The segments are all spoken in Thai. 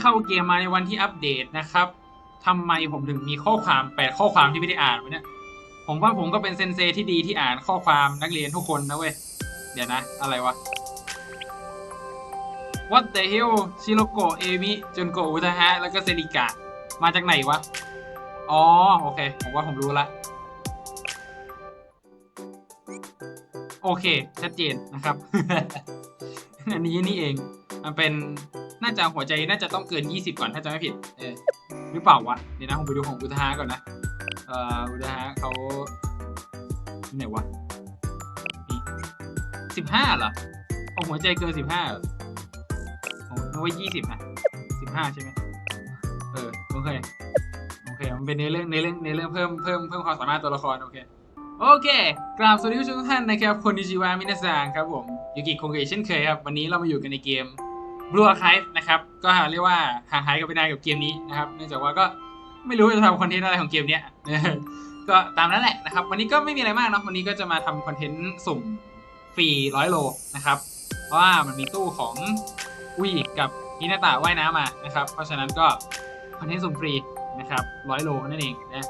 เข้าเกมมาในวันที่อัปเดตนะครับทำไมผมถึงมีข้อความแปดข้อความที่ไม่ได้อ่านวะเนี่ยผมว่าผมก็เป็นเซนเซที่ดีที่อ่านข้อความนักเรียนทุกคนนะเว้ย เดี๋ยวนะ อะไรวะ What the hell ชิโรโกะเอมิจุนโกะอุทาฮะ แล้วก็เซริกะ มาจากไหนวะ อ๋อ โอเค ผมว่าผมรู้ละ โอเค ชัดเจนนะครับ อันนี้นี่เอง มันเป็น น่าจะหัวใจน่าจะต้องเกิน 20 ก่อนถ้าจะไม่ผิด เออหรือเปล่าวะเดี๋ยวนะผมไปดูของอุทาฮะก่อนนะเอ่ออุทาฮะเขาที่ไหนวะนี่สิบห้าเหรอของหัวใจเกินสิบห้าเหรอผมนึกว่ายี่สิบนะสิบห้าใช่ไหมเออโอเคโอเคมันเป็นในเรื่องในเรื่องในเรื่องเพิ่มเพิ่มเพิ่มความสามารถตัวละครโอเคโอเค กราบสวัสดีทุกท่านนะครับคนดิจิวามินาซังครับผมยูกิคงเกเช่นเคยครับ วันนี้เรามาอยู่กันในเกม Blue Archive นะครับก็เรียกว่าห่างหายกันไปนานกับเกมนี้นะครับเนื่องจากว่าก็ไม่รู้จะทำคอนเทนต์อะไรของเกมเนี้ยก็ตามนั้นแหละนะครับ วันนี้ก็ไม่มีอะไรมากเนอะวันนี้ก็จะมาทำคอนเทนต์สุ่มฟรีร้อยโลนะครับ เพราะว่ามันมีตู้ของวีกับฮินาตะว่ายน้ำมานะครับ เพราะฉะนั้นก็คอนเทนต์สุ่มฟรีนะครับร้อยโลนั่นเองนะ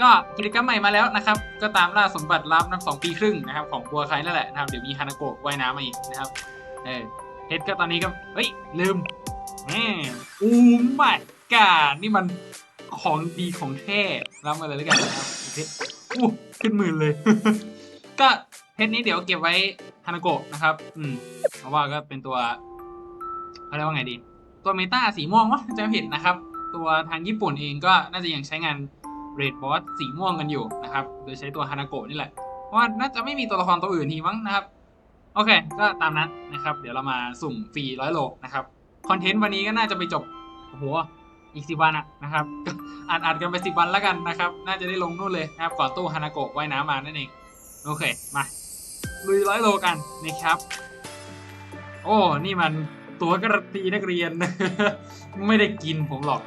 ก็กิจกรรมใหม่มาแล้วนะครับ ก็ตามล่าสมบัติลับนับสองปีครึ่งนะครับของบัวใคนั่นแหละนะครับเดี๋ยวมีฮานาโกะว่ายน้ำมาอีกนะครับเออ เฮดก็ตอนนี้ก็เฮ้ย ลืมแหมอู้ไม่กานี่มันของดีของแท้รับมาเลยแล้วกันนะครับเพชรอู้ขึ้นหมื่นเลย ก็เพชรนี้เดี๋ยวเก็บไว้ฮานาโกะนะครับ อืมเพราะว่าก็เป็นตัวเขาเรียกว่าไงดี ตัวเมตาสีม่วงวะจะผิดนะครับ ตัวทางญี่ปุ่นเองก็น่าจะยังใช้งานเรดบอสสีม่วงกันอยู่นะครับ โดยใช้ตัวฮานาโกะนี่แหละ เพราะว่าน่าจะไม่มีตัวละครตัวอื่นทีมั้งนะครับ โอเค ก็ตามนั้นนะครับ เดี๋ยวเรามาสุ่มฟรีร้อยโลนะครับ คอนเทนต์วันนี้ก็น่าจะไปจบโอ้โหอีกสิบวันอะนะครับอ่านอ่านกันไปสิบวันแล้วกันนะครับ น่าจะได้ลงนู่นเลยนะครับก่อนตู้ฮานาโกะว่ายน้ำมานั่นเอง โอเค มาลุยร้อยโลกันนะครับ โอ้ นี่มันตัวกรันตีนักเรียน ไม่ได้กินผมหรอก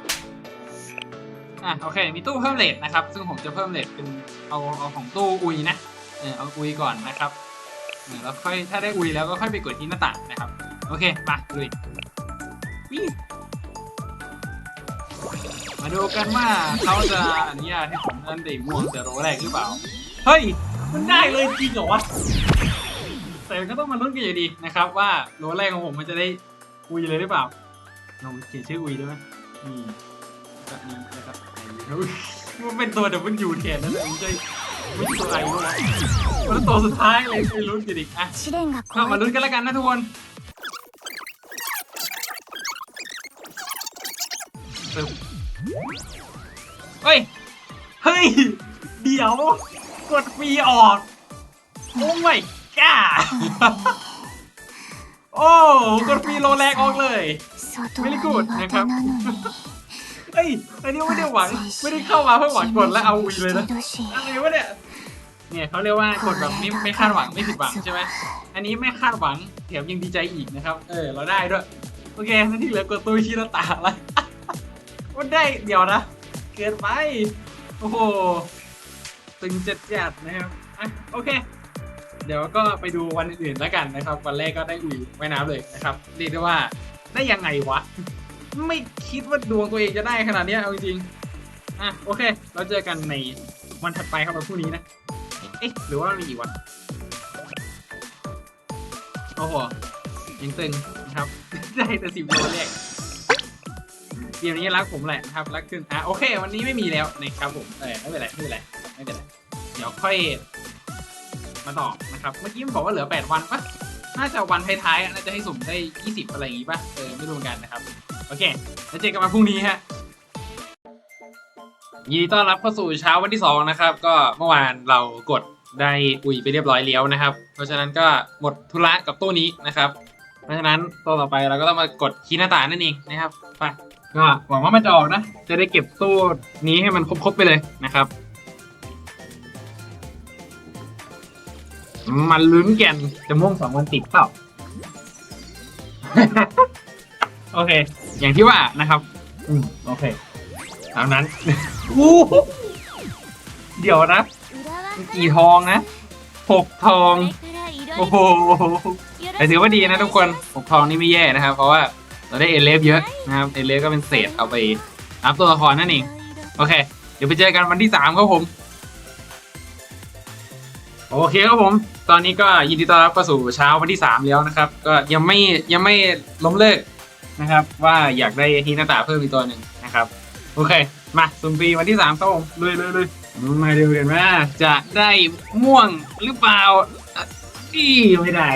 อะโอเค มีตู้เพิ่มเลทนะครับ ซึ่งผมจะเพิ่มเลทเป็นเอาเอาของตู้อุยนะ เออเอาอุยก่อนนะครับ แล้วค่อยถ้าได้อุยแล้วก็ค่อยไปกดที่หน้าต่างนะครับ โอเค มาลุยมาดูกันว่าเขาจะอนุญาตให้ผมนั่นได้ม่วงแต่โรแรกหรือเปล่า เฮ้ย มันได้เลยจริงเหรอวะ แต่ก็ต้องมาลุ้นกันอยู่ดีนะครับ ว่าโรแรกของผมมันจะได้อุยเลยหรือเปล่าลองเขียนชื่ออุยได้ไหมนี่แบบนี้นะครับมันเป็นตัวเดบิวยูแทนนั่นเองไม่ใช่ ม่ใช่ตัวอะไรด้วยมันตัวสุดท้ายเลยไปลุ้นกันอีกอะเอามาลุ้นกันแล้วกันนะทุกคนเฮ้ย เฮ้ย เดี๋ยว กดฟรีออก โอ้ไม่ก้าโอ้ กดฟรีโลแรกออกเลยไม่ได้กดนะครับ เอ้ยอันนี้ไม่ได้หวังไม่ได้เข้ามาเพื่อหวังกดและเอาวีเลยนะอะไรวะเนี่ยเนี่ยเขาเรียกว่ากดแบบไม่ไม่คาดหวังไม่ผิดหวังใช่ไหมอันนี้ไม่คาดหวังแถมยังดีใจอีกนะครับเออเราได้ด้วยโอเคนั่ที่เหลือกดตัวชีราตาละมันได้เดี๋ยวนะเกินไปโอ้โหตึงเจ็ดจัดนะครับโอเค เดี๋ยวก็ไปดูวันอื่นๆแล้วกันนะครับ วันแรกก็ได้อุ๋ยแม่น้ำเลยนะครับเรียกได้ว่าได้ยังไงวะ ไม่คิดว่าดวงตัวเองจะได้ขนาดเนี้ยเอาจริงๆอะโอเค เราเจอกันในวันถัดไปครับวันพรุ่งนี้นะ เอ๊ะหรือว่ามันมีอีกวันโอ้โหยังตึงนะครับ ได้แต่สิบโลแรกเกมนี้รักผมแหละนะครับรักขึ้นอะโอเค วันนี้ไม่มีแล้วนะครับผมเออไม่เป็นไรไม่เป็นไรไม่เป็นไรเดี๋ยวค่อยมาต่อนะครับ เมื่อกี้มันบอกว่าเหลือ 8 วันปะน่าจะวันท้ายๆน่าจะให้สุ่มได้ 20 อะไรอย่างงี้ปะเออไม่รู้เหมือนกันนะครับ โอเค แล้วเจอกันมาพรุ่งนี้ฮะยินดีต้อนรับเข้าสู่เช้าวันที่สองนะครับ ก็เมื่อวานเรากดได้อุยไปเรียบร้อยแล้วนะครับ เพราะฉะนั้นก็หมดธุระกับตู้นี้นะครับ เพราะฉะนั้นตัวต่อไปเราก็ต้องมากดคีย์หน้าต่างนั่นเองนะครับไปก็หวังว่ามันจะออกนะ จะได้เก็บตู้นี้ให้มันครบๆไปเลยนะครับ มันลุ้นแกนจะม่วงสองวันติดเปล่า โอเค อย่างที่ว่านะครับ อืมโอเคตามนั้นอู้หูเดี๋ยวนะกี่ทองนะหกทอง โอ้โหแต่ถือว่าดีนะทุกคนหกทองนี่ไม่แย่นะครับ เพราะว่าเราได้เอเลฟเยอะนะครับเอเลฟก็เป็นเศษเอาไปอัพตัวละครนั่นเองโอเค เดี๋ยวไปเจอกันวันที่สามครับผม โอเคครับผม ตอนนี้ก็ยินดีต้อนรับเข้าสู่เช้าวันที่สามแล้วนะครับ ก็ยังไม่ยังไม่ล้มเลิก นะครับ ว่าอยากได้ฮินาตาเพิ่มอีกตัวหนึ่งนะครับ โอเค มาสุ่มปีวันที่สามครับผลยเลยเลุยมาดูกันว่าจะได้ม่วงหรือเปล่าอีไม่ได้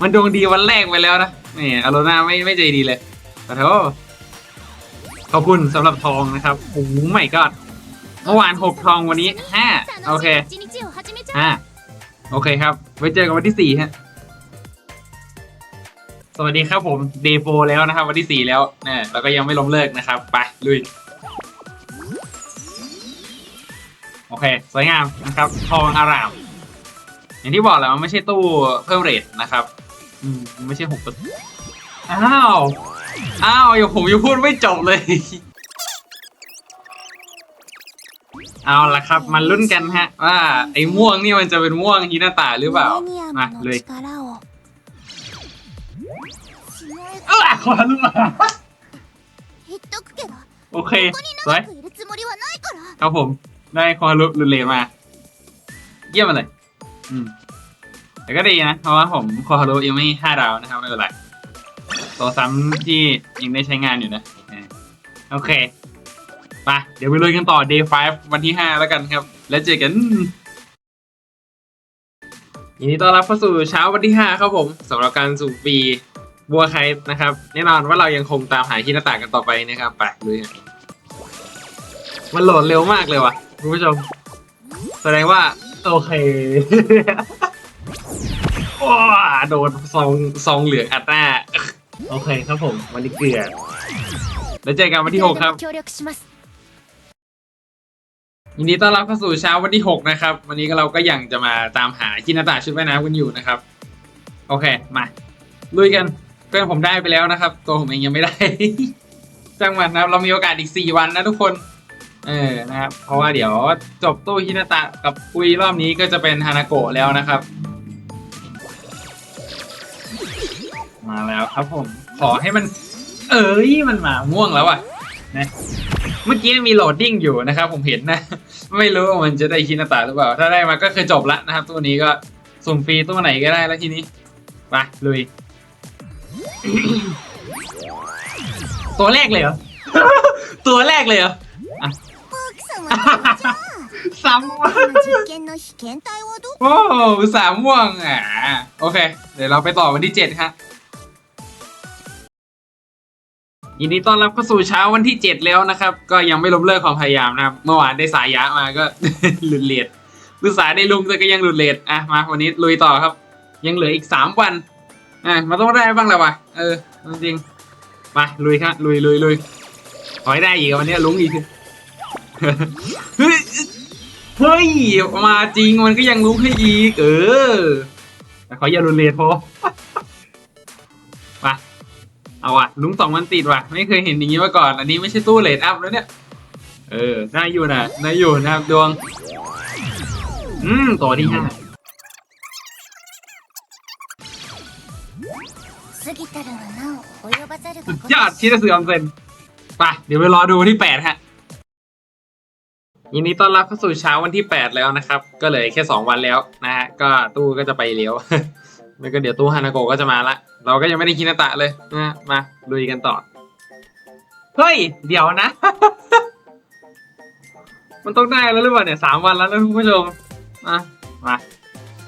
มันดวงดีวันแรกไปแล้วนะนี่อโลนาไม่ไม่ใจดีเลยขอโทษขอบคุณสำหรับทองนะครับโอ้ไม่ก็เมื่อวานหกทองวันนี้ห้าโอเคห้าโอเคครับ ไว้เจอกันวันที่สี่ฮะ สวัสดีครับผมเดโฟแล้วนะครับ วันที่สี่แล้วนะเราก็ยังไม่ล้มเลิกนะครับ ไป ลุย โอเค สวยงามนะครับ ทองอาราม อย่างที่บอกแล้วมันไม่ใช่ตู้เพิ่มเรทนะครับ อืม ไม่ใช่หกตัวอ้าว อ้าวอย่าผมอยังพูดไม่จบเลย เอาละครับมาลุ้นกันฮะ ว่าไอ้ม่วงนี่มันจะเป็นม่วงฮินาตาหรือเปล่า มาเลย ลักมาหรือเาโอเคสวยครับผมได้ความรู้รุนเรงมา เยี่ยมเลยอืมแต่ก็ดีนะ เพราะว่าผมความรู้ยังไม่ห้าดาวนะครับ ไม่เป็นไรตัวซ้ำที่ยังได้ใช้งานอยู่นะโอเคไปเดี๋ยวไปเลุยกันต่อ day 5 วันที่ 5 แล้วกันครับ แล้วเจอกันยินดีต้อนรับเข้าสู่เช้าวันที่ 5 ครับผมสำหรับการสูบปี บัวใครนะครับแน่นอนว่าเรายังคงตามหาที่หน้าต่างกันต่อไปนะครับแปลกเลยมันโหลดเร็วมากเลยว่ะคุณผู้ชม แสดงว่า โอเคโอ้โดนซองซองเหลืองอัดหน้า โอเคครับผม วันนี้เกลือแล้วเจอกันวันที่หกครับ ยินดีต้อนรับเข้าสู่เช้าวันที่หกนะครับ วันนี้เราก็ยังจะมาตามหาคินาตาชุดว่ายน้ำกันอยู่นะครับ โอเค มาลุยกัน เพื่อนผมได้ไปแล้วนะครับ ตัวผมเองยังไม่ได้ จังหวัดนะครับ เรามีโอกาสอีก 4 วันนะทุกคน เออนะครับ เพราะว่าเดี๋ยวจบตู้ฮินาตะกับคุยรอบนี้ก็จะเป็นฮานาโกะแล้วนะครับ มาแล้วครับผม ขอให้มัน เอ้ยมันมาม่วงแล้วอะนะเมื่อกี้มีโหลดดิ้งอยู่นะครับ ผมเห็นนะ ไม่รู้ว่ามันจะได้ฮินาตะหรือเปล่า ถ้าได้มาก็คือจบละนะครับ ตัวนี้ก็สุ่มฟรีตัวไหนก็ได้แล้วทีนี้ไปลุย ตัวแรกเลยเหรอ ตัวแรกเลยเหรอสาซ้ำโอ้สามว่วงอะโอเค เดี๋ยวเราไปต่อวันที่เจ็ดครับยินดีต้อนรับเข้าสู่เช้าวันที่ 7 แล้วนะครับ ก็ยังไม่ล้มเลิกความพยายามนะครับ เมื่อวานได้สายยะมาก็หลุดเลดภาสายได้ลุงแต่ก็ยังหลุดเลดอะมาวันนี้ลุยต่อครับ ยังเหลืออีก 3 วัน อะมาต้องได้บ้างแหละวะเออจริงมาลุยครับลุยลุยลุยขอให้ได้อีกวันนี้ลุ้งอีกเฮ้ยเฮ้ยมาจริงมันก็ยังลุกให้อีกเออแต่ขออย่ารุนเลทพอมาเอาว่ะลุ้งสองวันติดว่ะ ไม่เคยเห็นอย่างนี้มาก่อน อันนี้ไม่ใช่ตู้เลทอัพแล้วเนี่ยเออได้อยู่นะได้อยู่นะครับดวง อืมตัวที่ห้า สุดยอดชิดาสือออนเซนไปเดี๋ยวไปรอดูที่แปดฮะยินดีต้อนรับเข้าสู่เช้าวันที่แปดแล้วนะครับ ก็เหลยแค่สองวันแล้วนะฮะก็ตู้ก็จะไปเลี้ยวแล้วก็เดี๋ยวตู้ฮานาโกก็จะมาละ เราก็ยังไม่ได้คินาตะเลยนะมาลุยกันต่อ เฮ้ย เดี๋ยวนะ มันต้องได้แล้วหรือเปล่าเนี่ยสามวันแล้วนะคุณผู้ชมมามา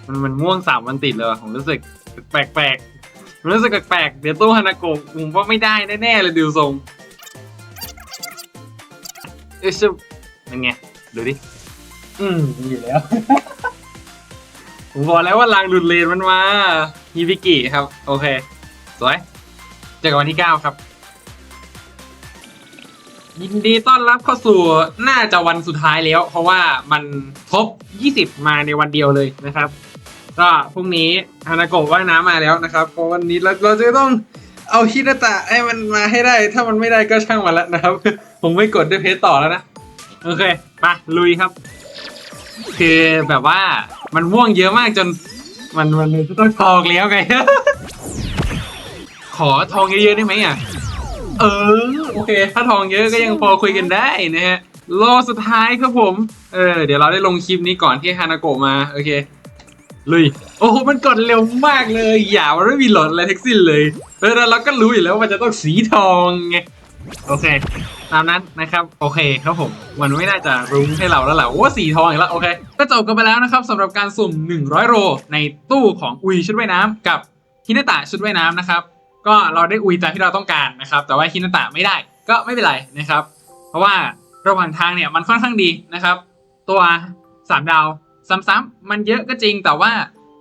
มันมันม่วงสามวันติดเลยว่ะผมรู้สึกแปลกๆ ผมรู้สึกแปลกๆเดี๋ยวตู้ฮานาโกะผมว่าไม่ได้แน่ๆเลยดูทรงเอ้ยชิบเป็นไง ดูดิ อืมมีอยู่แล้ว ผมบอกแล้วว่าลางหลุดเลนมันมาฮิบิกิครับ โอเค สวย เจอกันวันที่ 9 ครับ ยินดีต้อนรับเข้าสู่ น่าจะวันสุดท้ายแล้ว เพราะว่ามันครบ 20 มาในวันเดียวเลยนะครับ ก็พรุ่งนี้ฮานาโกะว่ายน้ำมาแล้วนะครับ เพราะวันนี้เราเราจะต้องเอาฮินาตะให้มันมาให้ได้ ถ้ามันไม่ได้ก็ช่างมันแล้วนะครับ ผมไม่กดด้วยเพจต่อแล้วนะ โอเคไปลุยครับ คือแบบว่ามันม่วงเยอะมากจน มันมันจะต้องทองแล้วไง ขอทองเยอะๆได้ไหมอะ เออโอเค ถ้าทองเยอะก็ยังพอคุยกันได้นะฮะรอสุดท้ายครับผม เออ เดี๋ยวเราได้ลงคลิปนี้ก่อนที่ฮานาโกะมา โอเค ลุย โอ้โห มันกดเร็วมากเลย อย่ามันไม่มีหลอดอะไรทั้งสิ้นเลยแล้วเราก็รู้อยู่แล้วว่ามันจะต้องสีทองไง โอเค ตามนั้นนะครับ โอเคครับผม มันไม่น่าจะรุ้งให้เราแล้วแหละว่าสีทองอีกแล้ว โอเค ก็จบกันไปแล้วนะครับสำหรับการสุ่ม 100 โรในตู้ของอุยชุดว่ายน้ำกับฮินาตะชุดว่ายน้ำนะครับ ก็เราได้อุยตามที่เราต้องการนะครับ แต่ว่าฮินาตะไม่ได้ ก็ไม่เป็นไรนะครับ เพราะว่าระหว่างทางเนี่ยมันค่อนข้างดีนะครับ ตัว 3 ดาว ซ้ำๆมันเยอะก็จริงแต่ว่า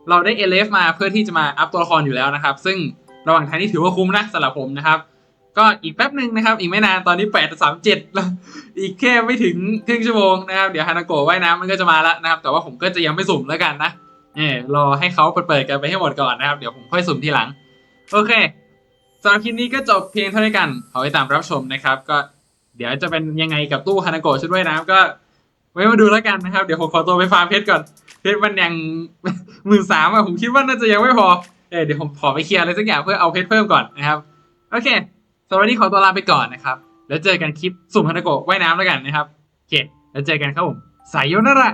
เราได้ LF มาเพื่อที่จะมาอัพตัวละครอยู่แล้วนะครับ ซึ่งระหว่างทางนี่ถือว่าคุ้มนะสำหรับผมนะครับ ก็อีกแป๊บหนึ่งนะครับ อีกไม่นานตอนนี้8 3 7แล้วอีกแค่ไม่ถึงครึ่งชั่วโมงนะครับ เดี๋ยวฮานาโกะว่ายน้ำมันก็จะมาแล้วนะครับ แต่ว่าผมก็จะยังไม่สุ่มแล้วกันนะเนี่ยรอให้เขาเปิดๆกันไปให้หมดก่อนนะครับ เดี๋ยวผมค่อยสุ่มทีหลัง โอเคสำหรับคลิปนี้ก็จบเพียงเท่านี้กันขอไปตามรับชมนะครับ ก็เดี๋ยวจะเป็นยังไงกับตู้ฮานาโกะชุดว่ายน้ำก็ ไว้มาดูแล้วกันนะครับ เดี๋ยวผมขอตัวไปฟาร์มเพชรก่อน เพชรมันยังหมื่นสามอะผมคิดว่าน่าจะยังไม่พอ เออเดี๋ยวผมขอไปเคลียร์อะไรสักอย่างเพื่อเอาเพชรเพิ่มก่อนนะครับ โอเคสำหรับวันนี้ขอตัวลาไปก่อนนะครับ แล้วเจอกันคลิปสุ่มฮานาโกะว่ายน้ำแล้วกันนะครับ โอเค แล้วเจอกันครับผมสายโยนาระ